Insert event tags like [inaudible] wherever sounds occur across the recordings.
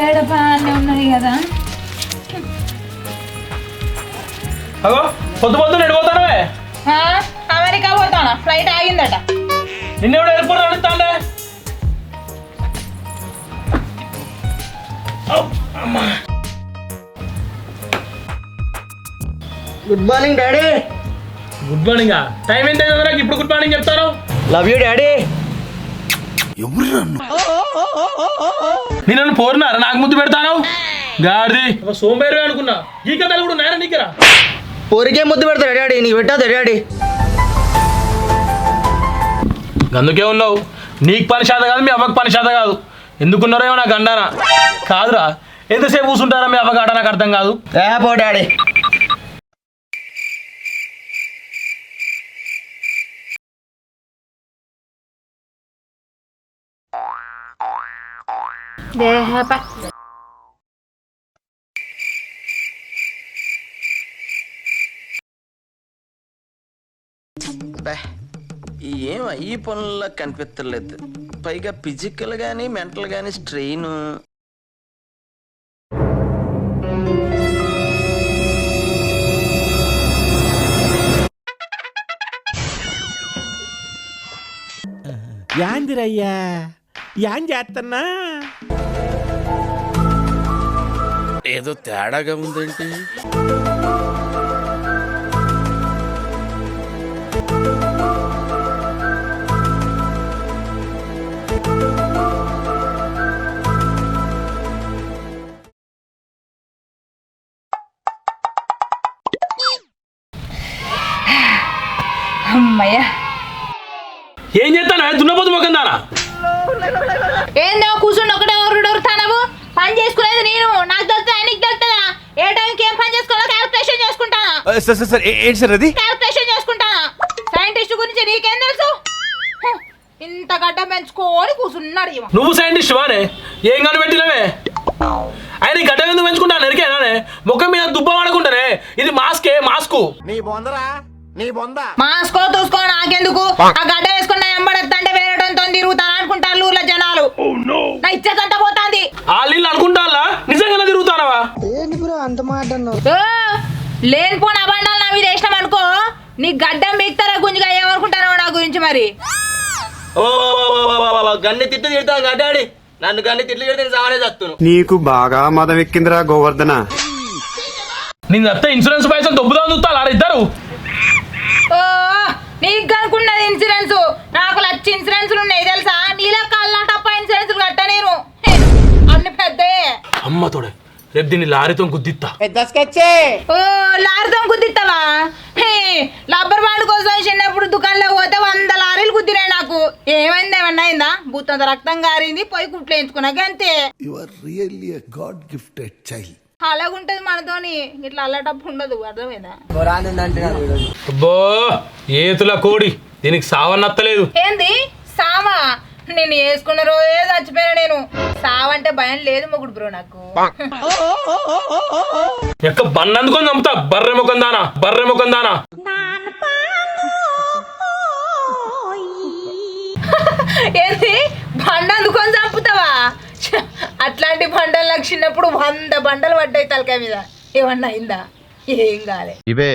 ఏడ ఉన్నది కదా? అగో పొద్దు పొద్దున ఎడిపోతానవే ఆ, అమెరికా పోతానా? ఫ్లైట్ ఆగిందట. నిన్నెవడు airport good morning daddy good morning time ఎంత ఇప్పుడు గుడ్ మార్నింగ్ చెప్తాను. లవ్ యూ డాడీ నేను నన్ను? పోరున్నారా నాకు ముద్దు పెడతాను గాడిది. సోంబేరు అనుకున్నా. ఈ కథలు కూడా ఉన్నాయా నీకురా? పోరికే ముద్దు పెడతాడు డాడీ. నీకు పెట్టాదు డాడీ. అందుకే ఉన్నావు. నీకు పని శాత కాదు మీ అవ్వకి పని శాత కాదు. ఎందుకున్నారో ఏమో నాకు అండానా? కాదురా. ఎంతసేపు కూర్చుంటారా మీ అవ్వకి ఆట నాకు అర్థం కాదు. ఏ పో డాడీ. ఏం ఈ పనుల్లో కనిపించలేదు పైగా ఫిజికల్ గానీ మెంటల్ గానీ స్ట్రెయిన్ యాందిరయ్యా యాన్ చేస్తున్నా ఏదో తేడాగా ఉందేంటి? అమ్మయ్య. ఏం చేస్తాను దున్నపోతు మొక్కం దానా ఏందో కూర్చుని ఒకటే ఒరుతానవు పని చేసుకునేది నేను తెలుస్తా నీకు తెలుస్తుందా ఏ టైంకి ఏం పని చేసుకోవాలో క్యాల్కులేషన్ చేసుకుంటానా సార్ సార్ సార్ ఏంటి సార్ అది? క్యాల్కులేషన్ చేసుకుంటానా? సైంటిస్ట్ గురించి నీకేం తెలుసు? హ, ఇంత గడ్డ పెంచుకొని కూర్చున్నాడు ఇవ నువ్వు సైంటిస్ట్ వానే? ఏం కనిపెట్టినవే ఆయన ఈ గడ్డ ఎందుకు పెంచుకుంటాను ఎరికేనానే ముఖం మీద దుబ్బ వాడకుంటానే ఇది మాస్కే మాస్కు. నీ బొందరా? నీ బొంద? మాస్కో చూసుకో నాకెందుకు? ఆ గడ్డ వేసుకున్న ఎంబడెత్తంటే వేరేటంతో లేనిపోని అబండాలు నా మీద వేసినాం అనుకో నీ గడ్డం మిగతారా గుంజుగా ఏమనుకుంటారో నా గురించి మరి? ఓ గన్ని తిట్టు తిడతాను కదా డాడీ? నన్ను గన్ని తిట్లు తిడితే నేను సామానే చస్తును నీకు బాగా మదం ఎక్కిందిరా గోవర్ధన. నేను అత్త ఇన్సూరెన్స్ పైసలు దొబ్బుదాని చూస్తారా ఇద్దరు? ఓ నీకు అనుకున్నది ఇన్సూరెన్స్. నాకు లక్ష ఇన్సూరెన్స్లు ఉన్నాయి తెలుసా? నీలా కల్లా టప్ప ఇన్సూరెన్స్ కట్ట నేను అన్ని పెద్దయే అమ్మ తోడే. రేపు దీన్ని లారీతో గుద్దిత్తా. ఓ లారీతో గుద్దిస్తావా హే లబ్బర్ బాండ్ కోసం చిన్నప్పుడు దుకాణంలో పోతే వంద లారీలు గుద్దినాయి నాకు. ఏమైంది ఏమన్నా అయిందా? బూతంత రక్తం గారింది పోయి కుట్లు వేయించుకున్నాక అంతే. You are really a God gifted child. అలాగుంటది మనతోని. ఇట్లా అల్లటప్పు ఉండదు అర్థమైందా? అబ్బో ఏతుల కోడి. దీనికి సావన్నత్తలేదు. ఏంది? సావా? నేను వేసుకున్న రోజే చచ్చిపోయినా నేను. సావంటే భయం లేదు మొగుడు బ్రో నాకు. ఎక్క బండి అందుకొని చంపుతా బర్రె ముఖం దానా. బర్రె ముఖం దానా. [laughs] ఏంది? బండ అందుకొని చంపుతావా? అట్లాంటి బండలు నాకు చిన్నప్పుడు వంద బండలు పడ్డాయి తలకాయ మీద. ఏమన్నా అయిందా? ఏం కాలే. ఇవే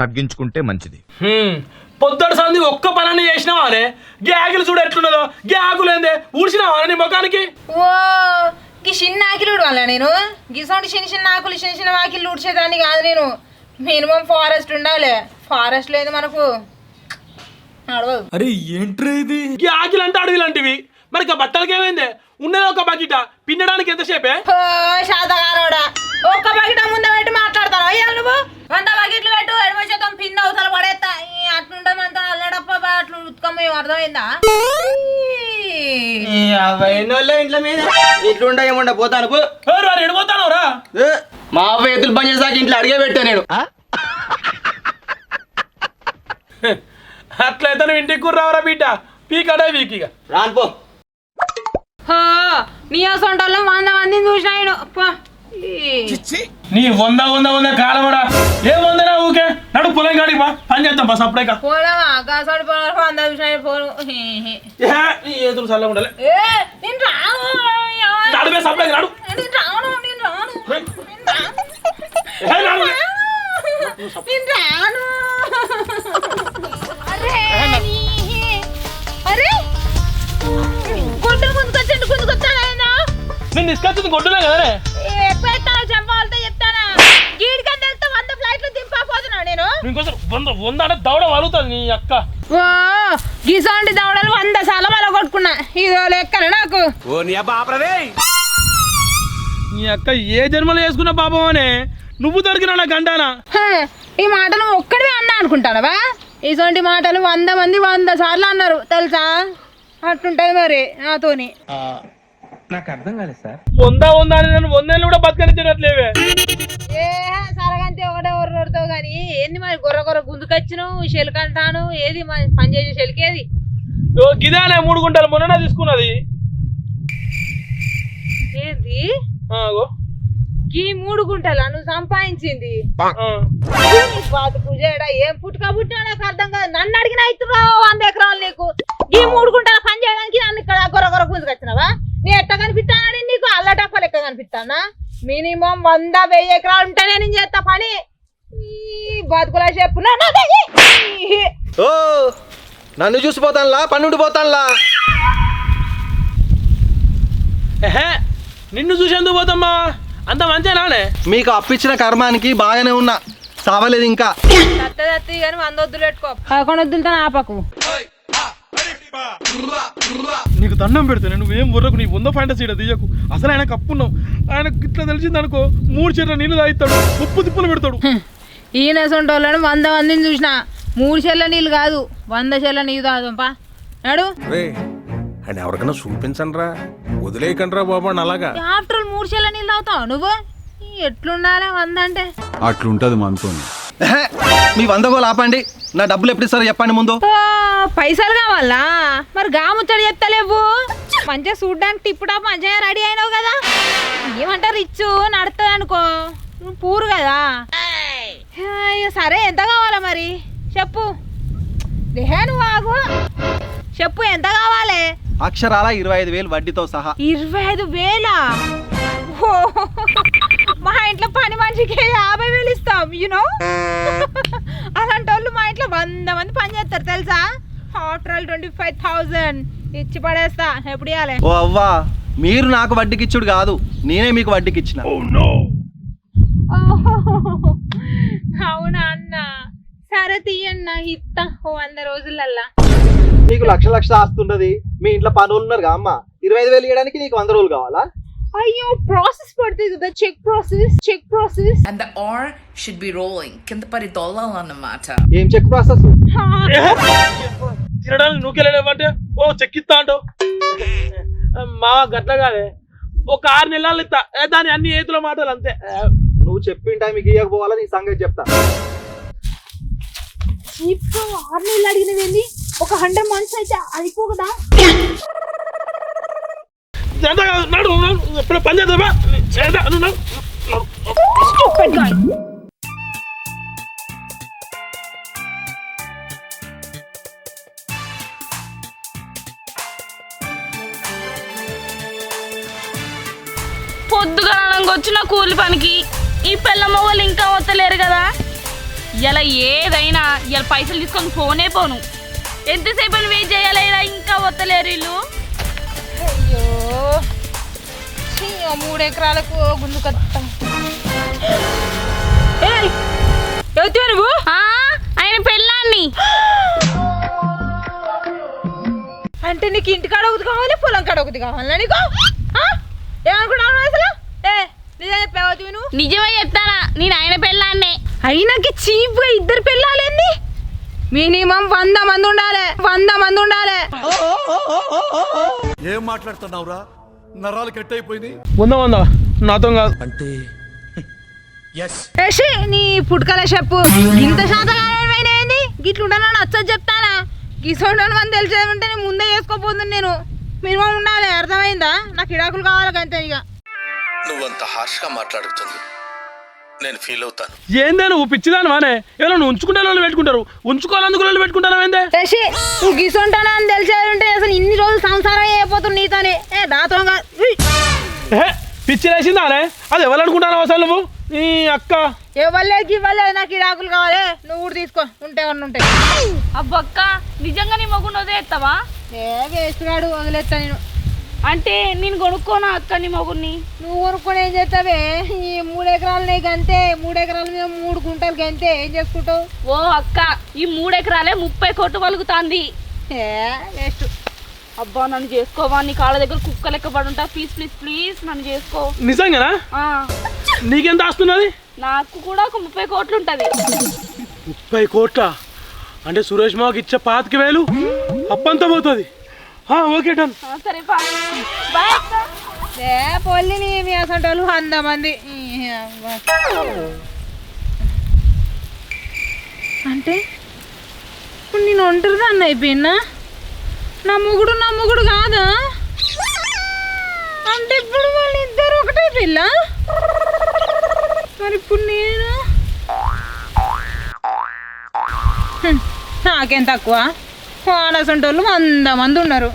తగ్గించుకుంటే మంచిది. హ్మ్. పొద్దుడు సంది ఒక్క పని చేసినావానే గ్యాగులు చూడు ఎట్లున్నదో. గ్యాగులేందే ఊడ్చినావా నీ ముఖానికి? ఓ గీ చిన్న ఆకిలుడు వల్ల నేను. గిసోంటి చిన్న చిన్న ఆకులు చిన్న చిన్న ఆకిలు ఊడ్చేదాన్ని కాదు నేను. మినిమం ఫారెస్ట్ ఉండాలి. ఫారెస్ట్ లేదు మనకు. నడవదు. గ్యాగులు అంటే అడవిలాంటివి. మరి ఇక బట్టలకి ఏమైంది? ఉన్నది ఒక బకెట. పిండడానికి ఎంతసేపే? ఓ శాతగానోడా. ఒక్క బకెట్ ముందు పెట్టి మాట్లాడతాను అయ్యా నువ్వు? వంద బకెట్లు పెట్టు ఎడమ శాతం పిన్ అవతల పడేస్తా అట్లుంటే మనతో అల్లడప్ప అట్లు ఉత్కమ్మ అర్థమైందా? ఈ. అవైనోళ్ళ ఇంట్లో మీద ఇట్లుంటా ఏముండ పోతాను పో ఎడిపోతాను రా ఏ, మా అబ్బాయి ఎత్తులు పని చేసాక ఇంట్లో అడిగే పెట్టా నేను. అట్లయితే నువ్వు ఇంటికి కుర్రావరా బిడ్డ? పీకడే వీకిగా రాను పో. హో, నీ అసొంటోళ్ళం వంద మందిని చూసిన ఆయన అప్పా. ఈ. నీ వంద వంద వంద కాలమడా ఏం వందనా ఊకే? నడు పొలం కాడికి బా పని చేద్దాం బస్ వంద చూసిన ఆయన పోను హే, హే. ఏ, నీ ఏదులు చల్లగా ఉండాలి. ఏ, నేను రాను. నడుమే లోపలికి రాడు నేను రాను నేను రాను. నేను రాను. నేను అరే అరే. ఆయన నేను తీసుకొచ్చింది కొట్టులే కదనే ఎక్కువ ఎత్తాను చంపాలతో చెప్తానా? గీడికని వెళ్తే వంద ఫ్లైట్లు దింపకపోతున్నావు నేను? ఇంకోసారి వంద వంద అంటే దవడ వలుగుతుంది నీ అక్క. ఓ గీసోంటి దవడలు వంద సార్లు కొట్టుకున్నా ఇదో లెక్కన నాకు. ఓ నీ అబ్బా ఆపరదే. నీ అక్క ఏ జన్మలో చేసుకున్న పాపం అనే నువ్వు దొరికిన నా గండానా? హ, ఈ మాటలు ఒక్కడివే అన్నా అనుకుంటానవా ఇటువంటి మాటలు వంద మంది వంద సార్లు అన్నారు తెలుసా? అట్టుంటది మరి నాతోని. వంద వంద అని నేను వందేళ్ళు కూడా బతకనిచ్చేటట్లేవే. ఏ సరగంతే ఒకటే ఒర్రొడతావు కానీ ఏంది మరి గొర్ర గొర్ర గుందుకొచ్చినావు చెలికంటాను ఏది మరి పని చేసే చెలికేది ఓ గిదానే మూడు గుంటలు మొన్న తీసుకున్నది. ఏంది? ఆ, అగో. ఈ మూడు గుంటలా నువ్వు సంపాదించింది? ఆ. పూజేడా ఏం పుట్టుక పుట్టినా నాకు అర్థం కాదు. నన్ను అడిగిన ఇస్తున్నావు వంద ఎకరాలు నీకు? ఈ మూడు గుంటల పని చేయడానికి నన్ను ఇక్కడ గొర్ర గొర్ర గుంజుకొచ్చినావా? నీ ఎట్ట కనిపిస్తానని నీకు అల్లటప్ప లెక్క కనిపిస్తానా? మినిమం వంద వెయ్యి ఎకరాలు ఉంటేనే నేను చేస్తా పని. ఈ బతుకుల ఓ నన్ను చూసిపోతానులా పన్నుండి పోతానులా? ఎహే నిన్ను చూసేందుకు పోతమ్మా? అంత మంచిగానే మీకు అప్పించిన కర్మానికి బాగానే ఉన్నా. సావలేదు ఇంకా. దత్త దత్తి కానీ వంద వద్దులు పెట్టుకో. పదకొండు వద్దులతో ఆపకు. నీకు దండం పెడతాను నువ్వేం బుర్రకు నీ వంద ఫ్యాంటసీ తీయకు. అసలు ఆయన కప్పున్నావు. ఆయన ఇట్లా తెలిసింది అనుకో మూడు చెట్ల నీళ్ళు తాగిస్తాడు ఉప్పు తిప్పులు పెడతాడు. ఈయన సొంటోళ్ళను వంద మందిని చూసిన మూడు చెల్ల నీళ్ళు కాదు వంద చెల్ల నీళ్ళు తాగుదాంపా నాడు. అని ఎవరికైనా చూపించండి రా వదిలేయకండి రా బాబు అలాగా ఆఫ్టర్ మూడు చెల్ల నీళ్ళు తాగుతావు నువ్వు? ఎట్లుండాలి వంద అంటే? అట్లుంటది మనతోని మీ వంద గోలు ఆపండి. నా డబ్బులు ఎప్పుడు ఇస్తారు చెప్పండి ముందు. పైసలు కావాలా? మరి గా ముచ్చట చెప్తలేవు. మంచిగా చూడ్డానికి టిప్పుడా మంచిగా రెడీ అయినావు కదా. ఏమంటారు ఇచ్చు నడుతుంది అనుకో. నువ్వు పూరు కదా. సరే ఎంత కావాలా మరి? చెప్పు. దేహే నువ్వు ఆగు. చెప్పు ఎంత కావాలి? అక్షరాల ఇరవై ఐదు వేలు వడ్డీతో సహా. ఇరవై ఐదు వేలా? ఓ, మా ఇంట్లో పని మనిషికి యాభై వేలు ఇస్తాం యూనో అలాంటి వాళ్ళు మా ఇంట్లో వంద మంది పని చేస్తారు తెలుసా? After all twenty five thousand ఇచ్చి పడేస్తా ఎప్పుడు ఇవ్వాలి ఓ అవ్వా మీరు నాకు వడ్డీకి ఇచ్చుడు కాదు నేనే మీకు వడ్డీకి ఇచ్చిన [laughs] అవునా అన్న? సరే తీయన్న ఇత్త ఓ వంద రోజులల్లా. నీకు లక్ష లక్ష ఆస్తుండది మీ ఇంట్లో పనులు ఉన్నారు అమ్మ. ఇరవై ఐదు వేలు ఇవ్వడానికి నీకు వంద రోజులు కావాలా? అయ్యో ప్రాసెస్ పడుతుంది కదా check process check process And the R should be rolling. కింద పడి దొల్లాలన్నమాట ఏం చెక్ ప్రాసెస్ తినడానికి నువ్వుకెళ్ళలేమంటే ఓ చెక్కిస్తా అంటావు మా గట్ల కాదే. ఒక ఆరు నెలలు ఇస్తా. దాని అన్ని ఏతుల మాటలు అంతే. నువ్వు చెప్పిన టైంకి ఇవ్వకపోవాలా నీ సంగతి చెప్తా. ఇప్పుడు ఆరు నెలలు అడిగినది ఒక హండ్రెడ్ మంత్స్ అయితే అయిపోకదా ఎంత కాదు, నడు నడు, ఇప్పుడు పని చేద్దామా చేద్దా నడు, వచ్చిన కూలి పనికి. ఈ పిల్ల మొగలు ఇంకా వస్తలేరు కదా. ఇలా ఏదైనా ఇలా పైసలు తీసుకొని ఫోనే పోను. ఎంతసేపు అని వెయిట్ చేయాలి ఇలా ఇంకా వస్తలేరు వీళ్ళు. మూడు ఎకరాలకు గుండు కత్తాం. ఎవరితో నువ్వు? ఆ, ఆయన పెళ్ళాన్ని. అంటే నీకు ఇంటికాడ ఒకటి కావాలి పొలం కాడ ఒకటి కావాలా నీకు? ఏమనుకున్నావు అసలు? ఏ నిజం చెప్పావు నువ్వు నిజమే చెప్తానా నేను ఆయన పెళ్ళాన్నే. అయినాకి చీప్గా ఇద్దరు పిల్లలేంది మినిమం వంద మంది ఉండాలి వంద మంది ఉండాలి. ఏం మాట్లాడుతున్నావురా? నరాలు కట్ అయిపోయింది ఉందా ఉందా నాతో కాదు. అంటే యశి, నీ పుట్టుకల చెప్పు. ఇంత శాతకాలమైన ఏంది? గిట్లుంటానని నచ్చదు చెప్తానా? గిసోడని మనం తెలిసేది ఉంటే నేను ముందే చేసుకోపోతుంది నేను. మినిమం ఉండాలి. అర్థమైందా? నాకు ఇడాకులు కావాలి అంతే ఇక. నువ్వంత హార్ష్గా మాట్లాడుతుంది. నేను ఫీల్ అవుతాను. ఏందే నువ్వు పిచ్చిదాని వానే ఏదో నువ్వు ఉంచుకుంటే వాళ్ళు పెట్టుకుంటారు. ఉంచుకోవాలందుకు వాళ్ళు పెట్టుకుంటారు ఏందే? శశి నువ్వు గిసొంటానా అని తెలిసేది ఉంటే అసలు ఇన్ని రోజులు సంసారం అయిపోతుంది నీతోనే. ఏ. ఏ, పిచ్చి వేసిందానే అది ఎవరు అనుకుంటాను అసలు నువ్వు? నీ అక్క. ఇవ్వలేకి ఇవ్వలేదు నాకు ఇడాకులు కావాలి. నువ్వు కూడా తీసుకో ఉంటే అన్నీ ఉంటాయి అబ్బక్క నిజంగా నీ మొగుడు వదిలేస్తావా? ఏ వేస్తున్నాడు వదిలేస్తా నేను. అంటే నేను కొనుక్కోనా అక్క నీ మొగుడిని? నువ్వు కొనుక్కొని ఏం చేస్తావే? ఈ మూడు ఎకరాలు నీకు అంతే మూడు ఎకరాల మీద మూడు గుంటలకి అంతే ఏం చేసుకుంటావు? ఓ అక్క ఈ మూడు ఎకరాలే ముప్పై కోట్లు వలుగుతాంది వేస్ట్. అబ్బా నన్ను చేసుకోవా? నీ కాళ్ళ దగ్గర కుక్క లెక్క పడి ఉంటా. ప్లీజ్ ప్లీజ్ ప్లీజ్ నన్ను చేసుకో. నిజంగానా? ఆ, నీకెంత ఆస్తున్నది నాకు కూడా ఒక ముప్పై కోట్లు ఉంటది. ముప్పై కోట్ల? అంటే సురేష్ మాకు ఇచ్చే పాతిక వేలు అప్పంతా పోతుంది. Okay done. సరే బాయ్ బాయ్ ఏ పొల్లిని మీ అసంటి వాళ్ళు వంద మంది. అంటే? ఇప్పుడు నేను ఒంటరి దాన్ని అయిపోయినా? నా మొగుడు నా మొగుడు కాదా? అంటే ఇప్పుడు వాళ్ళు ఇద్దరు ఒకటే పిల్ల మరి ఇప్పుడు నేను? నాకేం తక్కువ? వానసంటోళ్ళు వంద మంది ఉన్నారు.